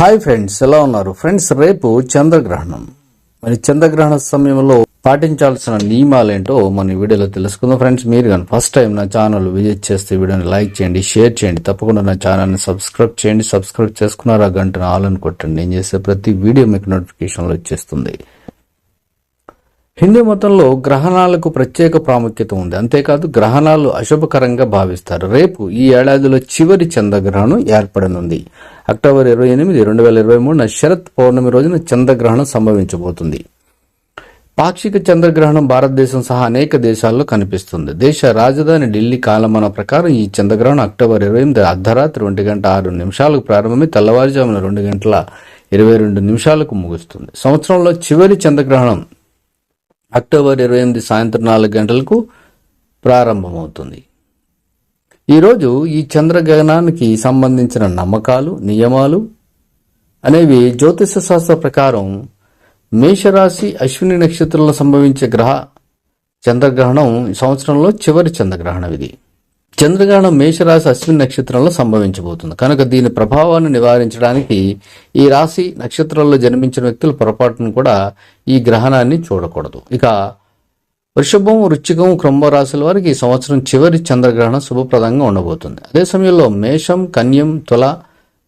Hi friends ఎలా ఉన్నారు? Friends రేపు చంద్రగ్రహణం. మరి చంద్రగ్రహణ సమయంలో పాటించాల్సిన నియమాలేంటో మన వీడియోలో తెలుసుకుందాం. ఫ్రెండ్స్ మీరు కానీ ఫస్ట్ టైం నా ఛానల్ విజిట్ చేస్తే వీడియోని లైక్ చేయండి షేర్ చేయండి. తప్పకుండా నా ఛానల్ని సబ్స్క్రైబ్ చేయండి. సబ్స్క్రైబ్ చేసుకున్నారు ఆ గంటను ఆల్ అని కొట్టండి. నేను చేసే ప్రతి వీడియో మీకు నోటిఫికేషన్లో వచ్చేస్తుంది. హిందూ మతంలో గ్రహణాలకు ప్రత్యేక ప్రాముఖ్యత ఉంది. అంతేకాదు గ్రహణాలు అశుభకరంగా భావిస్తారు. రేపు ఈ ఏడాదిలో చివరి చంద్రగ్రహణం ఏర్పడనుంది. అక్టోబర్ ఇరవై ఎనిమిది రెండు వేల ఇరవై మూడున శరత్ పౌర్ణమి రోజున చంద్రగ్రహణం సంభవించబోతుంది. పాక్షిక చంద్రగ్రహణం భారతదేశం సహా అనేక దేశాల్లో కనిపిస్తుంది. దేశ రాజధాని ఢిల్లీ కాలమాన ప్రకారం ఈ చంద్రగ్రహణం అక్టోబర్ ఇరవై ఎనిమిది అర్ధరాత్రి ఒంటి గంట ఆరు నిమిషాలకు ప్రారంభమై తెల్లవారుజామున రెండు గంటల ఇరవై రెండు నిమిషాలకు ముగుస్తుంది. సంవత్సరంలో చివరి చంద్రగ్రహణం అక్టోబర్ ఇరవై ఎనిమిది సాయంత్రం నాలుగు గంటలకు ప్రారంభమవుతుంది. ఈరోజు ఈ చంద్రగ్రహణానికి సంబంధించిన నమ్మకాలు నియమాలు అనేవి జ్యోతిష శాస్త్ర ప్రకారం మేషరాశి అశ్విని నక్షత్రంలో సంభవించే గ్రహ చంద్రగ్రహణం సంవత్సరంలో చివరి చంద్రగ్రహణం ఇది. చంద్రగ్రహణం మేషరాశి అశ్విని నక్షత్రంలో సంభవించబోతుంది. కనుక దీని ప్రభావాన్ని నివారించడానికి ఈ రాశి నక్షత్రంలో జన్మించిన వ్యక్తులు పొరపాటును కూడా ఈ గ్రహణాన్ని చూడకూడదు. ఇక వృషభం వృచ్చికం కుంభరాశుల వారికి ఈ సంవత్సరం చివరి చంద్రగ్రహణం శుభప్రదంగా ఉండబోతుంది. అదే సమయంలో మేషం కన్యం తుల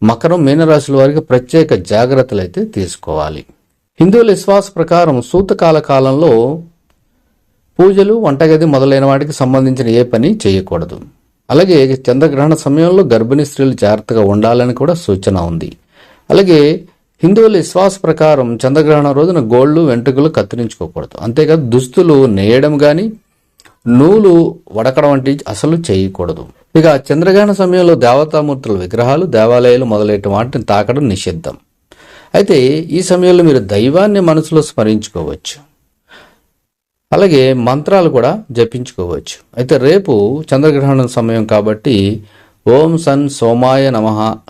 మకరం మీనరాశుల వారికి ప్రత్యేక జాగ్రత్తలు అయితే తీసుకోవాలి. హిందువుల విశ్వాస ప్రకారం సూతకాల కాలంలో పూజలు వంటగది మొదలైన వాటికి సంబంధించిన ఏ పని చేయకూడదు. అలాగే చంద్రగ్రహణ సమయంలో గర్భిణీ స్త్రీలు జాగ్రత్తగా ఉండాలని కూడా సూచన ఉంది. అలాగే హిందువుల విశ్వాస ప్రకారం చంద్రగ్రహణం రోజున గోళ్ళు వెంట్రుకలు కత్తిరించుకోకూడదు. అంతేకాదు దుస్తులు నేయడం కానీ నూలు వడకడం వంటి అసలు చేయకూడదు. ఇక చంద్రగ్రహణ సమయంలో దేవతామూర్తుల విగ్రహాలు దేవాలయాలు మొదలైన వాటిని తాకడం నిషిద్ధం. అయితే ఈ సమయంలో మీరు దైవాన్ని మనసులో స్మరించుకోవచ్చు. అలాగే మంత్రాలు కూడా జపించుకోవచ్చు. అయితే రేపు చంద్రగ్రహణం సమయం కాబట్టి ఓం సన్ సోమాయ నమ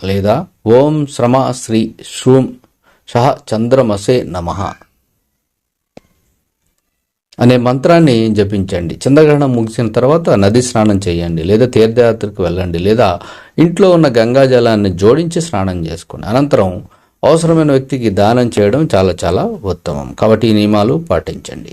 లేదా ఓం శ్రమ శ్రీ శ్రూం షహ చంద్రమసే నమ అనే మంత్రాన్ని జపించండి. చంద్రగ్రహణం ముగిసిన తర్వాత నది స్నానం చేయండి లేదా తీర్థయాత్రకు వెళ్ళండి లేదా ఇంట్లో ఉన్న గంగా జలాన్ని జోడించి స్నానం చేసుకోండి అనంతరం అవసరమైన వ్యక్తికి దానం చేయడం చాలా చాలా ఉత్తమం. కాబట్టి ఈ నియమాలు పాటించండి.